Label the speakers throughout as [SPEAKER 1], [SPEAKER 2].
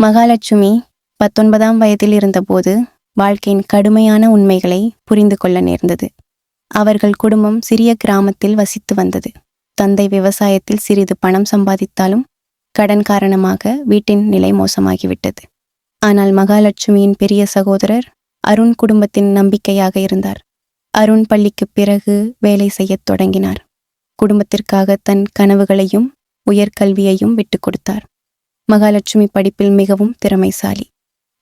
[SPEAKER 1] மகாலட்சுமி பத்தொன்பதாம் வயதில் இருந்தபோது வாழ்க்கையின் கடுமையான உண்மைகளை புரிந்து கொள்ள நேர்ந்தது. அவர்கள் குடும்பம் சிறிய கிராமத்தில் வசித்து வந்தது. தந்தை விவசாயத்தில் சிறிது பணம் சம்பாதித்தாலும் கடன் காரணமாக வீட்டின் நிலை மோசமாகிவிட்டது. ஆனால் மகாலட்சுமியின் பெரிய சகோதரர் அருண் குடும்பத்தின் நம்பிக்கையாக இருந்தார். அருண் பள்ளிக்குப் பிறகு வேலை செய்யத் தொடங்கினார். குடும்பத்திற்காக தன் கனவுகளையும் உயர்கல்வியையும் விட்டுக் கொடுத்தார். மகாலட்சுமி படிப்பில் மிகவும் திறமைசாலி.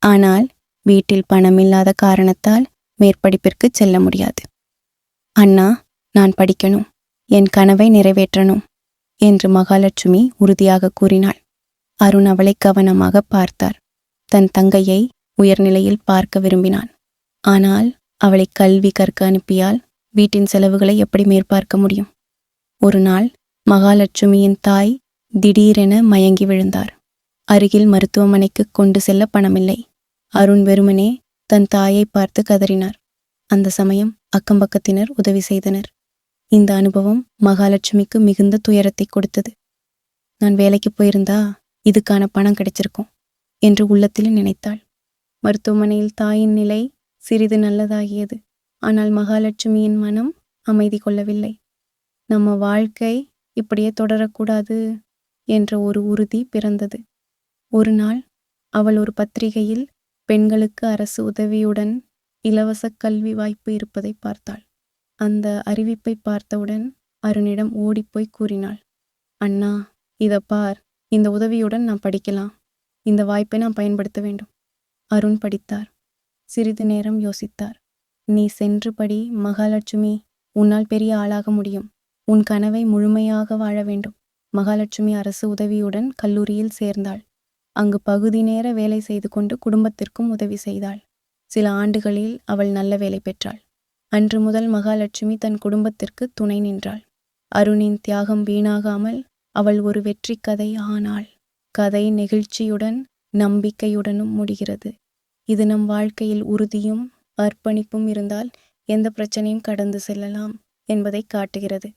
[SPEAKER 1] ஆனால் வீட்டில் பணமில்லாத காரணத்தால் மேற்படிப்பிற்கு செல்ல முடியாது. அண்ணா நான் படிக்கணும். என் கனவை நிறைவேற்றணும் என்று மகாலட்சுமி உறுதியாக கூறினாள். அருண் அவளை கவனமாக பார்த்தார். தன் தங்கையை உயர்நிலையில் பார்க்க விரும்பினான். ஆனால் அவளை கல்வி கற்க அனுப்பியால் வீட்டின் செலவுகளை எப்படி மேற்பார்க்க முடியும்? ஒரு நாள் மகாலட்சுமியின் தாய் திடீரென மயங்கி விழுந்தார். அருகில் மருத்துவமனைக்கு கொண்டு செல்ல பணமில்லை. அருண் வெறுமனே தன் தாயை பார்த்து கதறினார். அந்த சமயம் அக்கம்பக்கத்தினர் உதவி செய்தனர். இந்த அனுபவம் மகாலட்சுமிக்கு மிகுந்த துயரத்தை கொடுத்தது. நான் வேலைக்கு போயிருந்தா இதுக்கான பணம் கிடைச்சிருக்கும் என்று உள்ளத்தில் நினைத்தாள். மருத்துவமனையில் தாயின் நிலை சிறிது நல்லதாகியது. ஆனால் மகாலட்சுமியின் மனம் அமைதி கொள்ளவில்லை. நம்ம வாழ்க்கை இப்படியே தொடரக்கூடாது என்ற ஒரு உறுதி பிறந்தது. ஒரு நாள் அவள் ஒரு பத்திரிகையில் பெண்களுக்கு அரசு உதவியுடன் இலவச கல்வி வாய்ப்பு இருப்பதை பார்த்தாள். அந்த அறிவிப்பை பார்த்தவுடன் அருணிடம் ஓடிப்போய் கூறினாள். அண்ணா இதை பார் இந்த உதவியுடன் நான் படிக்கலாம். இந்த வாய்ப்பை நான் பயன்படுத்த வேண்டும். அருண் படித்தார். சிறிது நேரம் யோசித்தார். நீ சென்று படி மகாலட்சுமி உன்னால் பெரிய ஆளாக முடியும். உன் கனவை முழுமையாக வாழ வேண்டும். மகாலட்சுமி அரசு உதவியுடன் கல்லூரியில் சேர்ந்தாள். அங்கு பகுதி நேர வேலை செய்து கொண்டு குடும்பத்திற்கும் உதவி செய்தாள். சில ஆண்டுகளில் அவள் நல்ல வேலை பெற்றாள். அன்று முதல் மகாலட்சுமி தன் குடும்பத்திற்கு துணை நின்றாள். அருணின் தியாகம் வீணாகாமல் அவள் ஒரு வெற்றி கதை ஆனாள். கதை நெகிழ்ச்சியுடன் நம்பிக்கையுடனும் முடிகிறது. இது நம் வாழ்க்கையில் உறுதியும் அர்ப்பணிப்பும் இருந்தால் எந்த பிரச்சனையும் கடந்து செல்லலாம் என்பதை காட்டுகிறது.